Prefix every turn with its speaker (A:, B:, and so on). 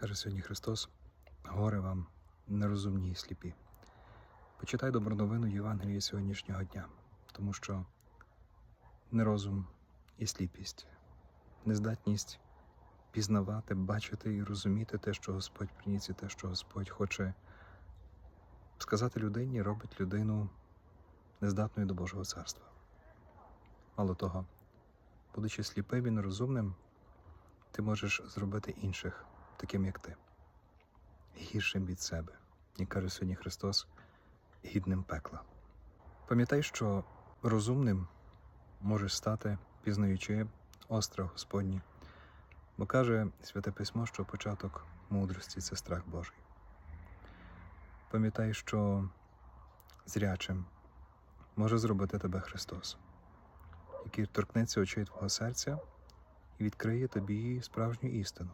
A: Каже сьогодні Христос, горе вам, нерозумні і сліпі. Почитай добру новину Євангелії сьогоднішнього дня, тому що нерозум і сліпість, нездатність пізнавати, бачити і розуміти те, що Господь приніс, і те, що Господь хоче сказати людині, робить людину нездатною до Божого царства. Мало того, будучи сліпим і нерозумним, ти можеш зробити інших таким, як ти, гіршим від себе, як каже сьогодні Христос, гідним пекла. Пам'ятай, що розумним можеш стати, пізнаючи острах Господні, бо каже Святе Письмо, що початок мудрості це страх Божий. Пам'ятай, що зрячим може зробити тебе Христос, який торкнеться очей твого серця і відкриє тобі справжню істину,